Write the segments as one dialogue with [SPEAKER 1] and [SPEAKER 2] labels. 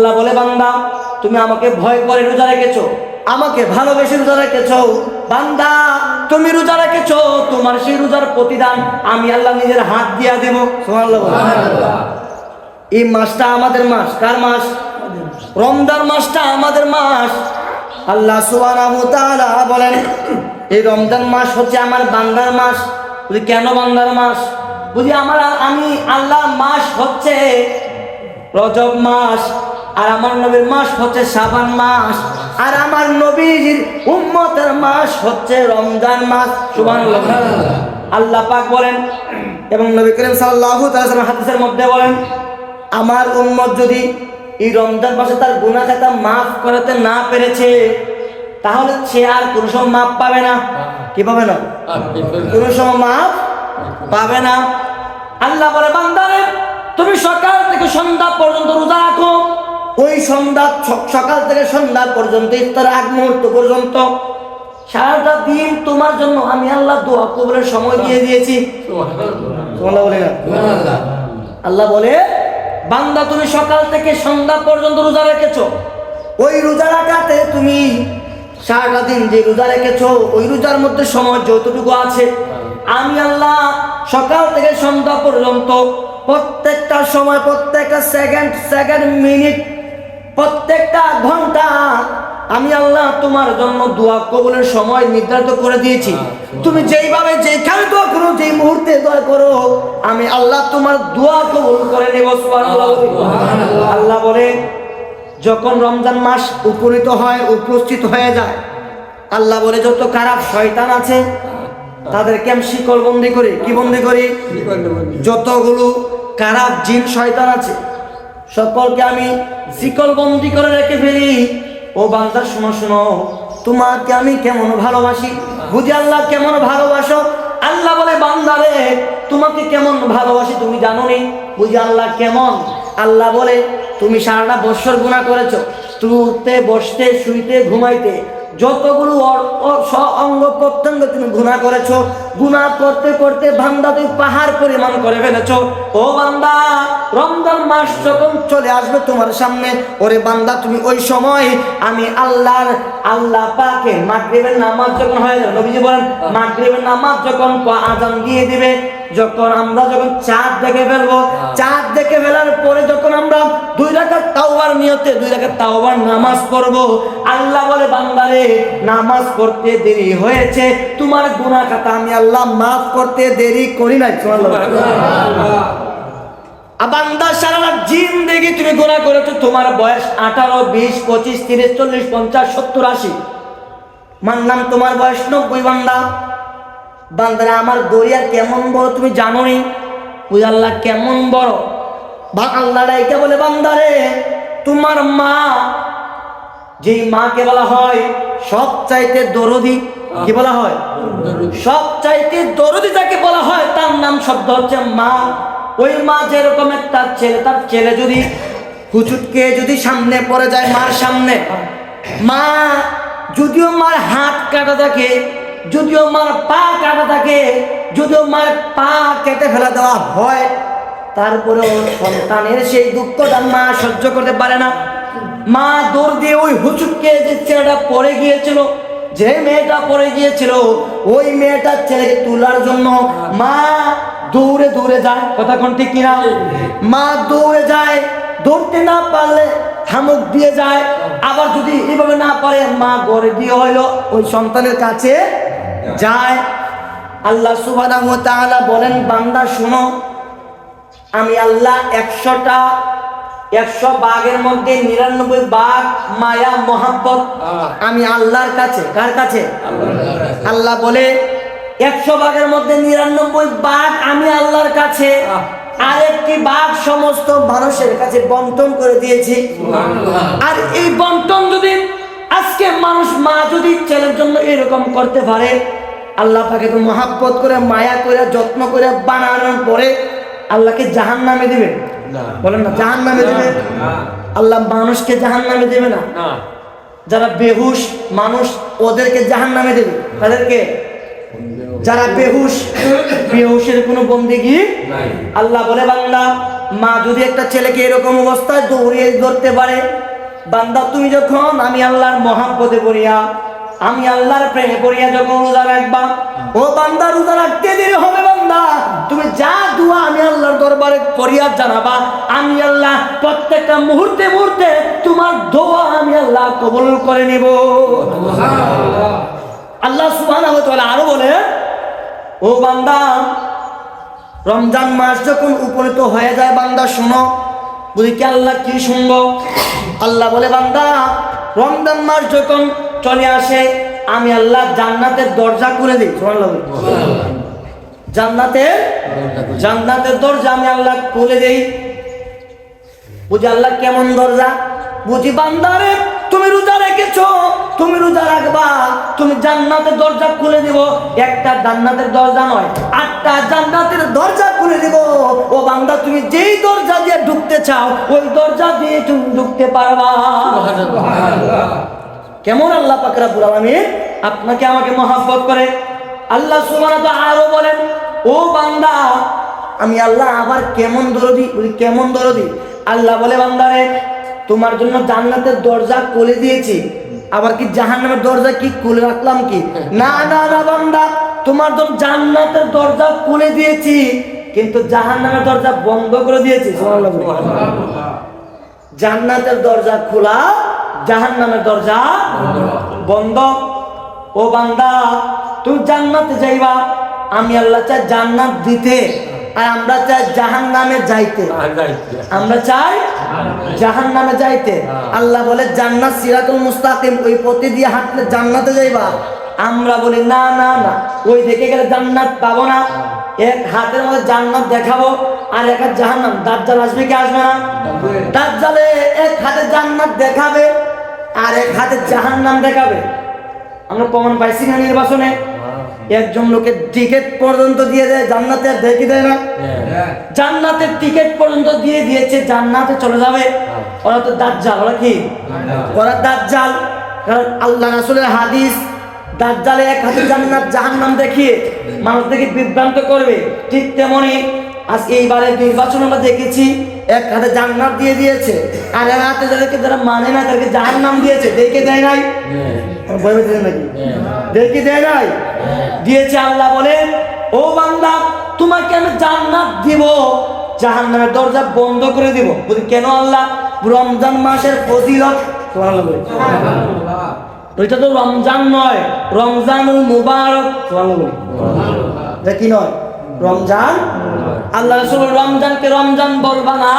[SPEAKER 1] আল্লাহ বলে বান্দা তুমি আমাকে ভয় করে রোজা রেখেছো আমাকে ভালোবেসে রোজা রেখেছো। বান্দা তুমি রোজা রেখেছো তোমার সেই রোজার প্রতিদান আমি আল্লাহ নিজের হাত দিয়া দেব। এই মাসটা আমাদের মাস কার মাস? রমজান মাসটা আমাদের মাস। আল্লাহ তাআলা বলেন এই রমজান মাস হচ্ছে আমার বান্দার মাস। বুঝি কেন বান্দার মাস? বুঝি আমার আমি আল্লাহ মাস হচ্ছে রজব মাস। আর আমার নবীর মাস হচ্ছে সাবান মাস। আর আমার নবীর উম্মতের মাস হচ্ছে রমজান মাস। সুবহানাল্লাহ। আল্লাহ পাক বলেন, এবং নবী করিম সাল্লাল্লাহু তাআলা সাল্লাম হাদিসের মধ্যে বলেন, আমার উম্মত যদি এই রমজান মাসে তার গুনাহ খাতা মাফ করাতে না পেরেছে, তাহলে সে আর কোনো সময় মাফ পাবে না। কি পাবে না? কোনো সময় মাফ পাবে না। আল্লাহ বলে, বান্দারে, তুমি সকাল থেকে সন্ধ্যা পর্যন্ত রোজা রাখো। ওই সন্ধ্যা সকাল থেকে সন্ধ্যা পর্যন্ত, ইফতার আগ মুহূর্ত পর্যন্ত। সারাটা দিন তোমার জন্য আমি আল্লাহ দোয়া কবরের সময় দিয়ে দিয়েছি। তোমরা বলে আল্লাহ বলে, বান্দা তুমি সকাল থেকে সন্ধ্যা পর্যন্ত রোজা রেখেছো। ওই রোজা রাখাতে তুমি সারাটা দিন যে রোজা রেখেছো, ওই রোজার মধ্যে সময় যতটুকু আছে। আমি আল্লাহ সকাল থেকে সন্ধ্যা পর্যন্ত প্রত্যেকটা সময়, প্রত্যেকটা সেকেন্ড সেকেন্ড মিনিট প্রত্যেকটা ঘণ্টা আমি আল্লাহ তোমার জন্য দোয়া কবুলের সময় নির্ধারিত করে দিয়েছি। তুমি যেইভাবে যেখানে দোয়া করো যেই মুহূর্তে দোয়া করো আমি আল্লাহ তোমার দোয়া কবুল করে নেব সুবহানাল্লাহ। আল্লাহ বলে যখন রমজান মাস উপনীত হয় উপস্থিত হয়ে যায় আল্লাহ বলে যত খারাপ শয়তান আছে তাদেরকে আমি শিকল বন্দি করি। কি বন্দি করি? যতগুলো খারাপ জিন শয়তান আছে সকলকে আমি শিকল বন্দি করে রেখে ফেলি। ও বান্দা, শোনো শোনো। তোমাকে আমি কেমন ভালোবাসি? বুঝি আল্লাহ কেমন ভালোবাসো? আল্লাহ বলে বান্দারে তোমাকে কেমন ভালোবাসি তুমি জানো নি বুঝি আল্লাহ কেমন? আল্লাহ বলে, তুমি সারাটা বৎসর গুণা করেছ। তুতে বসতে, শুইতে, ঘুমাইতে। যতগুলো অঙ্গ প্রত্যঙ্গ তুমি গুণা করেছ, গুণা করতে করতে বান্দা তুমি পাহাড় পরিমাণ করে ফেলেছো। ও বান্দা, রমজান মাস যখন চলে আসবে তোমার সামনে, ওরে বান্দা, তুমি ওই সময় আমি আল্লাহর, আল্লাহ পাকে মাগরিবের নামাজ যখন হয়ে যাবে নবীজি বলেন, মাগরিবের নামাজ যখন আজান দিয়ে দিবে যখন আমরা যখন চাঁদ দেখে ফেলব চাঁদ দেখে ফেলার পরে যখন আমরা দুই রাখার তাওবার নিয়তে দুই রাখার তাওবার নামাজ পড়ব আল্লাহ বলে বান্দারে নামাজ পড়তে দেরি হয়েছে। তোমার গুনাহ খাতা আমি আল্লাহ মাফ করতে দেরি করি নাই। বান্দা সারা জিন দেখি তুমি গুণা করেছ তোমার বয়স আঠারো বিশ পঁচিশ তিরিশ চল্লিশ পঞ্চাশ সত্তর আশি। মানলাম তোমার বয়স নব্বই বান্দা। বান্দারা, আমার দরিয়া কেমন বড় তুমি জানো নি ওই আল্লাহ কেমন বড়? বা আল্লাহ ডাইকে বলে, বান্দারে, তোমার মা, যেই মাকে বলা হয় সব চাইতে দরদি, কি বলা হয়? সব চাইতে দরদি যাকে বলা হয়, তার নাম শব্দ হচ্ছে মা। ওই মা যেরকম একটা ছেলে, তার ছেলে যদি হুচুটকে যদি সামনে পড়ে যায় মার সামনে, মা যদিও মার হাত কাটা থাকে যদিও মার পা কাটা থাকে, যদিও মার পা কেটে ফেলা দেওয়া হয়, তারপরেও সন্তানের সেই দুঃখটা মা সহ্য করতে পারে না। মা দৌড় দিয়ে ওই হুচুটকে যে ছেলেটা পড়ে গিয়েছিল, যে মেয়েটা পড়ে গিয়েছিল, ওই মেয়েটার ছেলেকে তোলার জন্য মা দৌড়ে দৌড়ে যায়। কথা কোন ঠিক কিনা? মা দৌড়ে যায় দৌড়তে না পারলে থামুক দিয়ে যায়। আবার যদি এভাবে না পারে, মা গড়ে দিয়ে হইল, ওই সন্তানের কাছে যায়। আল্লাহ তাআলা বলেন, বান্দা, শুনো, আমি আল্লাহ একশোটা, একশো বাঘের মধ্যে নিরানব্বই বাঘ, মায়া, মোহাব্বত, আমি আল্লাহর কাছে, কার কাছে? আল্লাহ বলে, একশো বাঘের মধ্যে নিরানব্বই বাঘ আমি আল্লাহর কাছে। আরেকটি বাঘ সমস্ত মানুষের কাছে বন্টন করে দিয়েছি। আর এই বন্টন যদি আজকে মানুষ মা যদি ছেলের জন্য এরকম করতে পারে আল্লাহ তাকে তো মহাব্বত করে মায়া করে যত্ন করে বানানোর পরে আল্লাহকে জাহান নামে দিবে বলেন না জাহান নামে দিবে আল্লাহ মানুষকে জাহান নামে দেবে না? যারা বেহুশ মানুষ ওদেরকে জাহান নামে দেবে। তাদেরকে যারা বেহুশ বেহুশের কোনো বন্দিগি আল্লাহ বলে বান্দা মা যদি একটা ছেলেকে এরকম অবস্থায় দৌড়িয়ে ধরতে পারে বান্দা তুমি যখন আমি আল্লাহর মহাব্বতে পড়িয়া আমি আল্লাহর প্রেমে পড়িয়া যখন রোজা রাখবা ও বান্দা রোজা রাখতে দেরি হবে বান্দা। তুমি যা দুয়া আমি আল্লাহর দরবারে ফরিয়াদ জানাবা আমি আল্লাহ প্রত্যেকটা মুহূর্তে মুহূর্তে তোমার দোয়া আমি আল্লাহ কবুল করে নেব। আল্লাহ সুবহানাহু ওয়া তাআলা আরও বলে ও বান্দা, রমজান মাস যখন উপনীত হয়ে যায়, বান্দা, শোনো, বুঝি কি আল্লাহ কি শুনব? আল্লাহ বলে, বান্দা, রমজান মাস যখন চলে আসে, আমি আল্লাহ জান্নাতের দরজা খুলে দিই। জান্নাতের জান্নাতের দরজা আমি আল্লাহ খুলে দেই। বুঝি আল্লাহ কেমন দরজা? বুঝি বান্দারে তুমি রোজা রেখেছো তুমি রোজা রাখবা। তুমি জান্নাতের দরজা খুলে দিব। একটা জান্নাতের দরজা নয় আটটা জান্নাতের দরজা খুলে দিব। ও বান্দা তুমি যেই দরজা দিয়ে ঢুকতে চাও ওই দরজা দিয়ে তুমি ঢুকতে পারবা। কেমন আল্লাহ পাকরা আলামিন আপনাকে আমাকে মহাব্বত করে? আল্লাহ ওয়া তাআলা আরও বলেন ও বান্দা আমি আল্লাহ আবার কেমন দরদি কেমন দরদি? আল্লাহ বলে বান্দারে তোমার জন্য জান্নাতের দরজা খুলে দিয়েছি। আবার কি জাহান্নামের দরজা কি খুলে রাখলাম কি? না না না, বান্দা, তোমার জন্য জান্নাতের দরজা খুলে দিয়েছি, কিন্তু জাহান্নামের দরজা বন্ধ করে দিয়েছি। জান্নাতের দরজা খোলা, জাহান্নামের দরজা বন্ধ। ও বান্দা তুই জান্নাতে যাইবা, আমি আল্লাহ চাই জান্নাত দিতে। আর আমরা চাই জাহান নামে যাইতে। আমরা চাই জাহান নামে যাইতে আল্লাহ বলে জান্নাত সিরাতুল মুস্তাকিম ওই পথে দিয়ে হাঁটলে জান্নাতে যাইবা। আমরা বলি না না না ওই দেখে গেলে জান্নাত পাবো না। এক হাতের মধ্যে জান্নাত দেখাবো আর এক হাত জাহান্নাম। দাজ্জাল আসবে কি আসবে না? দাজ্জালে এক হাতে জান্নাত দেখাবে আর এক হাতে জাহান্নাম দেখাবে। আমরা প্রমাণ পাইছি না নির্বাচনে। একজন লোকের টিকিট পর্যন্ত দিয়ে দেয় জান্নাতে আর দেখি দেয় না? জান্নাতের টিকিট পর্যন্ত দিয়ে দিয়েছে জান্নাতে চলে যাবে। ওরা তো দাজ্জাল ওরা কি? ওরা দাজ্জাল। কারণ আল্লাহ রাসূলের হাদিস দাজ্জালে এক হাতে জান্নাত জাহান্নাম দেখিয়ে মানুষদেরকে বিভ্রান্ত করবে। ঠিক তেমনি আজ এইবারে নির্বাচন আমরা দেখেছি এক হাতে জান্নাত দিয়ে দিয়েছে আর এক হাতে যাদেরকে যারা মানে না তাদেরকে যার নাম দিয়েছে দেখে দেয় নাই? ভয় পেয়েছেন নাকি দেখে দেয় নাই? দিয়েছে আল্লাহ বলেন ও বান্দা তোমাকে আমি জান্নাত দিব জাহান নামের দরজা বন্ধ করে দিব। বলি কেন আল্লাহ? রমজান মাসের ফজিলত। ওইটা তো রমজান নয় রমজানুল মুবারক। এটা কি নয়? রমজান? আল্লাহ রসুল রমজানকে রমজান বলবা না।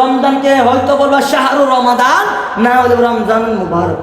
[SPEAKER 1] রমজানকে হয়তো বলবা শাহরু রমাদান না হলে রমজান মুবারক।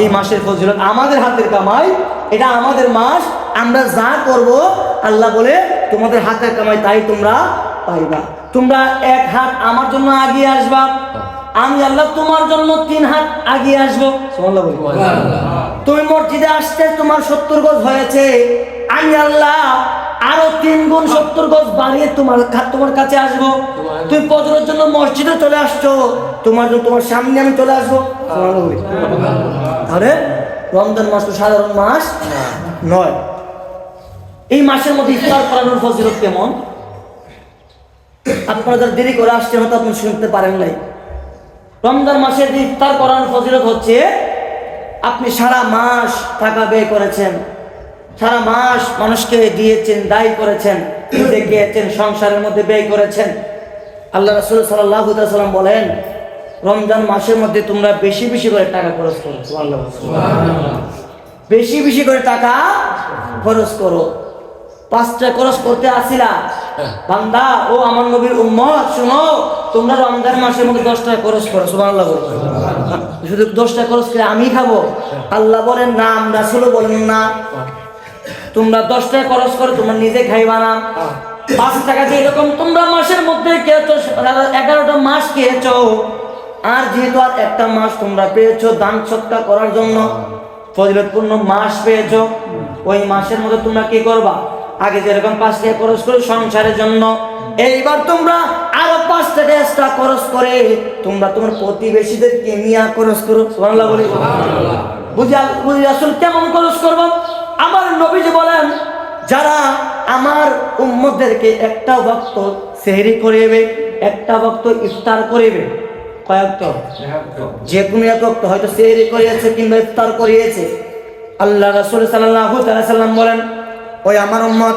[SPEAKER 1] এই মাসের ফজিলত আমাদের হাতের কামাই এটা আমাদের মাস আমরা যা করব আল্লাহ বলে তোমাদের হাতের কামাই তাই তোমরা পাইবা। তোমরা এক হাত আমার জন্য আগিয়ে আসবা আমি আল্লাহ তোমার জন্য তিন হাত আগিয়ে আসব। তুমি মসজিদে আসতে তোমার সত্তর গজ হয়েছে আমি আল্লাহ আরও তিন গুণ সত্তর গজ বাড়িয়ে তোমার তোমার কাছে আসব। তুমি পজরের জন্য মসজিদে চলে আসছো। তোমার জন্য তোমার সামনে আমি চলে আসব। তাহলে রমজান মাস তো সাধারণ মাস। নয়। এই মাসের মধ্যে ইফতার করানোর ফজিলত কেমন? আপনারা যারা দেরি করে আসছে হয়তো আপনি শুনতে পারেন নাই। রমজান মাসে যে ইফতার করানোর ফজিলত হচ্ছে আপনি সারা মাস টাকা ব্যয় করেছেন। সারা মাস মানুষকে দিয়েছেন দায়ী করেছেন নিজে গিয়েছেন সংসারের মধ্যে ব্যয় করেছেন। আল্লাহ রসুল সাল্লাহ সাল্লাম বলেন রমজান মাসের মধ্যে তোমরা বেশি বেশি করে টাকা খরচ করো। বেশি বেশি করে টাকা খরচ করো। পাঁচটা খরচ করতে আসিলা। বান্দা ও আমার নবীর উম্মত শুনো তোমরা রমজান মাসের মধ্যে দশ টাকা খরচ করো। সুবহানাল্লাহ। বলো শুধু দশ টাকা খরচ করে আমি খাব। আল্লাহ বলেন না আমরা বলেন না। তোমরা দশ টাকা খরচ করে তোমরা নিজে খাইবা না। পাঁচ টাকা দিয়ে এরকম তোমরা মাসের মধ্যে খেয়েছো এগারোটা মাস খেয়েছো। আর যেহেতু আর একটা মাস তোমরা পেয়েছ দান সৎকার করার জন্য ফজিলতপূর্ণ মাস পেয়েছ ওই মাসের মধ্যে তোমরা কি করবা? আগে যেরকম পাঁচ টাকা খরচ করো সংসারের জন্য এইবার তোমরা আরও পাঁচ টাকা এক্সট্রা খরচ করে তোমরা তোমার প্রতিবেশীদেরকে নিয়ে খরচ করো। বলি। বুঝি বুঝি আসল কেমন খরচ করব? আমার নবীজি বলেন, যারা আমার উম্মদেরকে একটা ভক্ত সেহরি করিবে, একটা ভক্ত ইফতার করিবে কয়েকটা যে কোনো এক বক্ত হয়তো সেহরি করিয়েছে কিংবা ইফতার করিয়েছে। আল্লাহ রাসুল সাল্লাহ সাল্লাম বলেন, ওই আমার উম্মত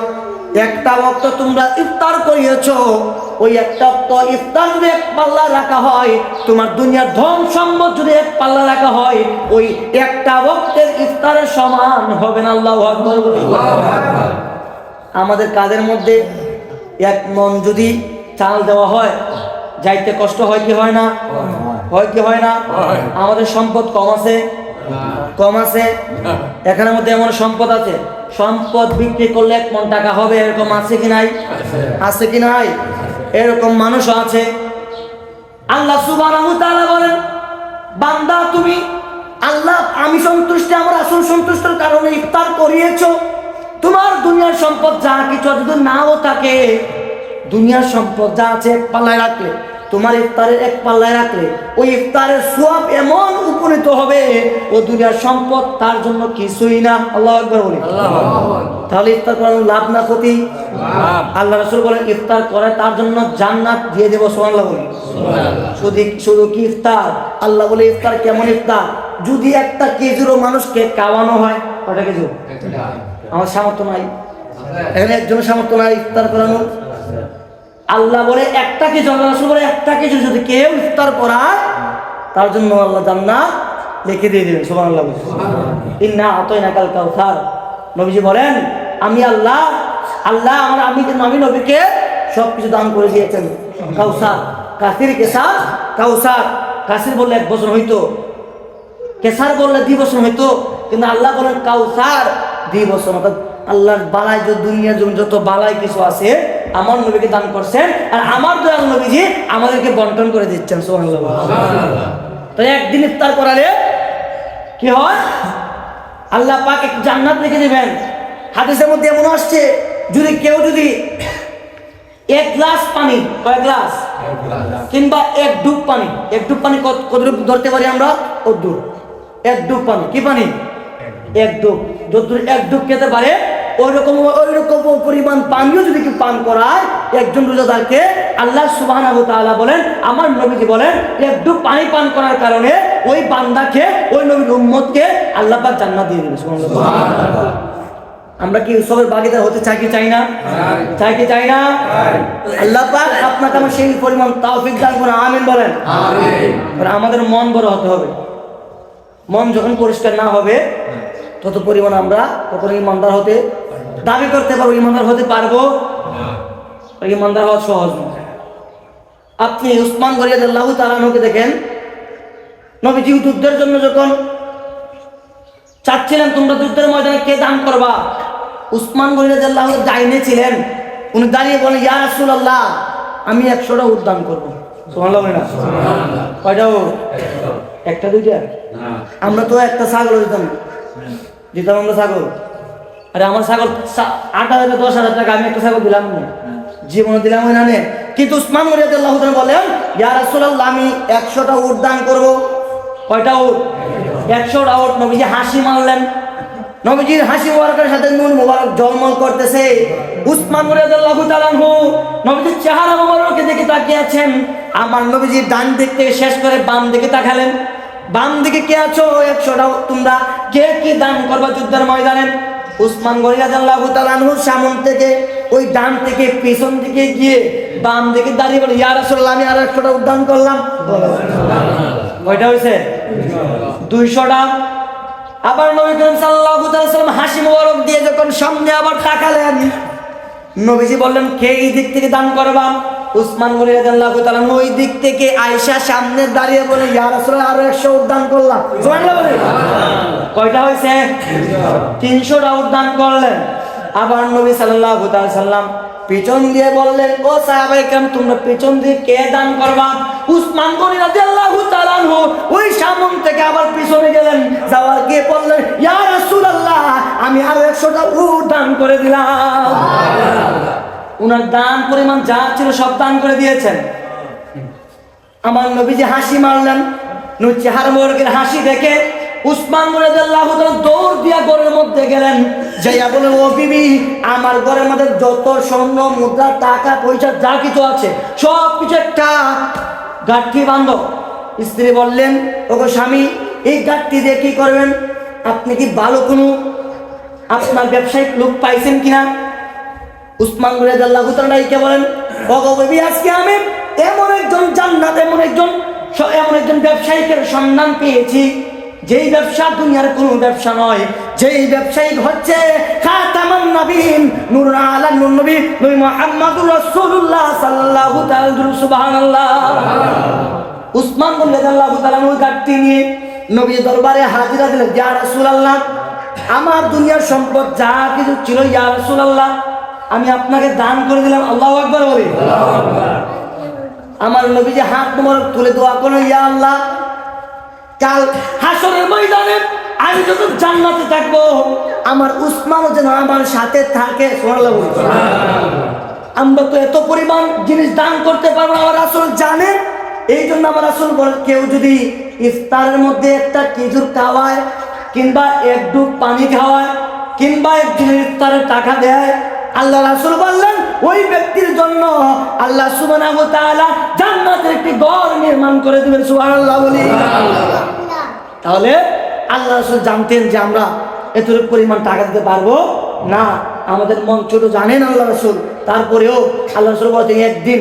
[SPEAKER 1] একটা বক্ত তোমরা ইফতার করিয়েছ, ওই একটা বক্ত ইফতার যদি এক পাল্লা রাখা হয়, তোমার দুনিয়ার ধন সম্পদ যদি এক পাল্লা রাখা হয়, ওই একটা বক্তের ইফতারের সমান হবে না, আল্লাহ আমাদের কাজের মধ্যে এক মন যদি চাল দেওয়া হয়, যাইতে কষ্ট হয় কি হয় না? হয় কি হয় না? আমাদের সম্পদ কম আছে? কম আছে? এখানের মধ্যে এমন সম্পদ আছে? সম্পদ বিক্রি করলে এক মন টাকা হবে, এরকম আছে কি নাই? আছে কি নাই? এরকম মানুষও আছে। আল্লাহ তাআলা বলেন, বান্দা তুমি আল্লাহ, আমি সন্তুষ্ট, আমার আসল সন্তুষ্টের কারণে ইফতার করিয়েছো। তোমার দুনিয়ার সম্পদ যা কিছু যদি নাও থাকে, দুনিয়ার সম্পদ যা আছে, এক পাল্লায় রাখলে। তোমার ইফতারের এক পাল্লায় রাখলে ওই ইফতারের সোয়াব এমন উপনীত হবে ও দুনিয়ার সম্পদ তার জন্য কিছুই না। আল্লাহ একবার বলি। তাহলে ইফতার করার লাভ না ক্ষতি? আল্লাহ রসুল বলেন ইফতার করে তার জন্য জান্নাত দিয়ে দেবো সোহান্লাহ বলি। শুধু শুধু কি ইফতার? আল্লাহ বলে ইফতার কেমন ইফতার? যদি একটা কেজিরও মানুষকে খাওয়ানো হয় কটা কেজি আমার সামর্থ্য নাই। এখানে একজনের সামর্থ্য নাই ইফতার করানো আল্লাহ বলে একটা কেজি আল্লাহ রসুল বলে একটা কেজি যদি কেউ ইফতার করায় তার জন্য আল্লাহ জান্নাত লিখে দিয়ে দেবেন সোমান আল্লাহ ইন্না আতই না কাল কাউসার। নবীজি বলেন আমি আল্লাহ আল্লাহ আমার আমি আমি নবীকে সব কিছু দান করে দিয়েছেন। কাউসার। কাসির কেসার কাউসার। কাসির বললে এক বছর হইতো। কেসার বললে দুই বছর হইতো। কিন্তু আল্লাহ বলেন কাউসার দুই বছর। অর্থাৎ আল্লাহর বালাই যে দুনিয়া যত বালাই কিছু আছে আমার নবীকে দান করছেন আর আমার দয়াল নবীজি আমাদেরকে বন্টন করে দিচ্ছেন সোহানুল্লাহ তো একদিন ইফতার করালে কি হয়? আল্লাহ পাক এক জান্নাত লিখে দিবেন। হাদিসের মধ্যে এমন আসছে যদি কেউ যদি এক গ্লাস পানি কয় গ্লাস? কিংবা এক ডুব পানি এক ডুব পানি কত কতটুকু ধরতে পারি আমরা? অদ্দুর। এক ডুব পানি কি পানি? এক ডুব। যদ্দুর এক ডুব খেতে পারে ওই রকম ওই রকম পরিমাণ পানিও যদি কেউ পান করায় একজন রোজাদারকে আল্লাহ তাআলা বলেন আমার নবীজি বলেন এক ডুব পানি পান করার কারণে ওই বান্দাকে ওই নবীর উম্মতকে আল্লাহ পাক জান্নাত দিয়ে সুবহানাল্লাহ। আমরা কি উৎসবের বাগিদার হতে চাই কি চাই না? চাই। কি চাই না? আল্লাহ পাক আপনাকে আমার সেই পরিমাণ তাওফিক দান করে আমিন বলেন। আমাদের মন বড় হতে হবে। মন যখন পরিষ্কার না হবে তত পরিমাণ আমরা কখনো ইমানদার হতে দাবি করতে পারব ইমানদার হতে পারব? ইমানদার হওয়া সহজ নয় আপনি উসমান গরিয়াদুল্লাহ তালানুকে দেখেন নবীজি যুদ্ধের জন্য যখন চাচ্ছিলেন তোমরা যুদ্ধের ময়দানে কে দান করবা? উসমান গরিয়াদুল্লাহ ডাইনে ছিলেন। উনি দাঁড়িয়ে বলেন ইয়া রাসূলুল্লাহ আমি একশোটা উদ্যান করব। কয়টা একটা দুইটা? আমরা তো একটা ছাগল দিতাম। দিতাম আমরা ছাগল? আরে আমার ছাগল আট হাজার দশ হাজার টাকা, আমি একটা ছাগল দিলাম জীবনে দিলাম না কিন্তু উসমান মরিয়াদুল্লাহ বলেন, ইয়া রাসূলুল্লাহ, আমি একশোটা উট দান করব। কয়টা উট? একশোটা উট। নবীজি হাসি মারলেন নবীজির হাসি মোবারকের সাথে নুন মোবারক জলমল করতেছে। উসমান মুরাদাল্লাহু তাআলাহু নবীজির চেহারা মোবারককে দেখে তাকিয়ে আছেন আমার নবীজি ডান দিক থেকে শেষ করে বাম দিকে তাকালেন। বাম দিকে কে আছো? একশোটা তোমরা কে কি দান করবা যুদ্ধের ময়দানে? উসমান গরিয়াদাল্লাহু তাআলাহু সামন থেকে, ওই ডান থেকে পিছন দিকে গিয়ে বাম দিকে দাঁড়িয়ে বলে, ইয়া রাসূলুল্লাহ, আমি আর একশোটা উদ্যান করলাম। কয়টা হয়েছে দুইশোটা। আবার নবী করিম সাল্লাল্লাহু আলাইহি সাল্লাম হাসি মোবারক দিয়ে যখন সামনে আবার তাকালেন, নবীজি বললেন, কে এই দিক থেকে দান করবা? উসমান রাদিয়াল্লাহু তাআলা ওই দিক থেকে আয়েশা সামনে দাঁড়িয়ে বলে, ইয়া রাসূলুল্লাহ, আরও 100 উদ্যান করলাম। সুবহানাল্লাহ বলে, কয়টা হয়েছে? 300টা উদ্যান করলেন। আবার নবী সাল্লাল্লাহু তাআলা সাল্লাম পিছন দিয়ে বললেন, ও সাহাবায়ে কেরাম, তোমরা পিছন দিয়ে কে দান করবা? উসমান গনি রাদিয়াল্লাহু তাআলা ওই সামন থেকে আবার পিছনে গেলেন। যাওয়ার গিয়ে বললেন, ইয়া রাসূলুল্লাহ, আমি আরও 100টা উট দান করে দিলাম। উনার দান পরিমাণ যা ছিল সব দান করে দিয়েছেন। আমার নবীজি হাসি মারলেন চেহারা মোরগের হাসি দেখে উসমান রাদিয়াল্লাহু তাআলা দৌড় দিয়া ঘরের মধ্যে গেলেন, যাইয়া বলে, ও বিবি, আমার ঘরের মধ্যে যত স্বর্ণ, মুদ্রা, টাকা, পয়সা, যা কিছু আছে, সব কিছু একটা গাঠি বান্ধব স্ত্রী বললেন, ওগো স্বামী, এই গাঠটি দিয়ে কি করবেন? আপনি কি ভালো কোনো আপনার ব্যবসায়িক লোক পাইছেন কিনা? উসমান রাদিয়াল্লাহু তাআলা কে বলেন আজকে আমি এমন একজন জান্নাত, এমন একজন এমন একজন ব্যবসায়িকের সন্ধান পেয়েছি। যেই ব্যবসা দুনিয়ার কোনো ব্যবসা নয়, যেই ব্যবসায়িক হচ্ছে নিয়ে নবী দরবারে হাজিরা দিলেন আমার দুনিয়ার সম্পদ যা কিছু ছিল, ইয়া রাসূলুল্লাহ আমি আপনাকে দান করে দিলাম আল্লাহু আকবার বলি। আমার নবী যে হাত তোমার তুলে দোয়া করো ইয়া আল্লাহ কাল হাসরের ময়দানে আমি যখন জান্নাতে থাকব আমার উসমানও যেন আমার সাথে থাকে। আমরা তো এত পরিমাণ জিনিস দান করতে পারব আমার আসল জানে। এই জন্য আমার আসল বলে কেউ যদি ইফতারের মধ্যে একটা খেজুর খাওয়ায় কিংবা এক ডুব পানি খাওয়ায় কিংবা একদিনের ইফতারের টাকা দেয় আল্লাহ রাসুল বললেন, ওই ব্যক্তির জন্য আল্লাহ সুবহানাহু ওয়া তাআলা জান্নাতের একটি ঘর নির্মাণ করে দিবেন, সুবহানাল্লাহ বলি। তাহলে আল্লাহ রসুল জানতেন যে আমরা এতটুকু পরিমাণ টাকা দিতে পারব? না, আমাদের মন ছোট, জানেন আল্লাহ রসুল। তারপরেও আল্লাহ রসুল বলছেন একদিন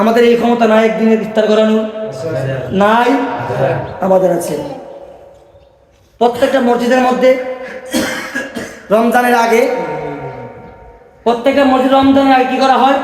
[SPEAKER 1] আমাদের এই ক্ষমতা নাই একদিনে বিস্তার করানো। নাই, আমাদের আছে। প্রত্যেকটা মসজিদের মধ্যে রমজানের আগে প্রত্যেকটা মসজিদ রমজানের আগে কি করা হয়?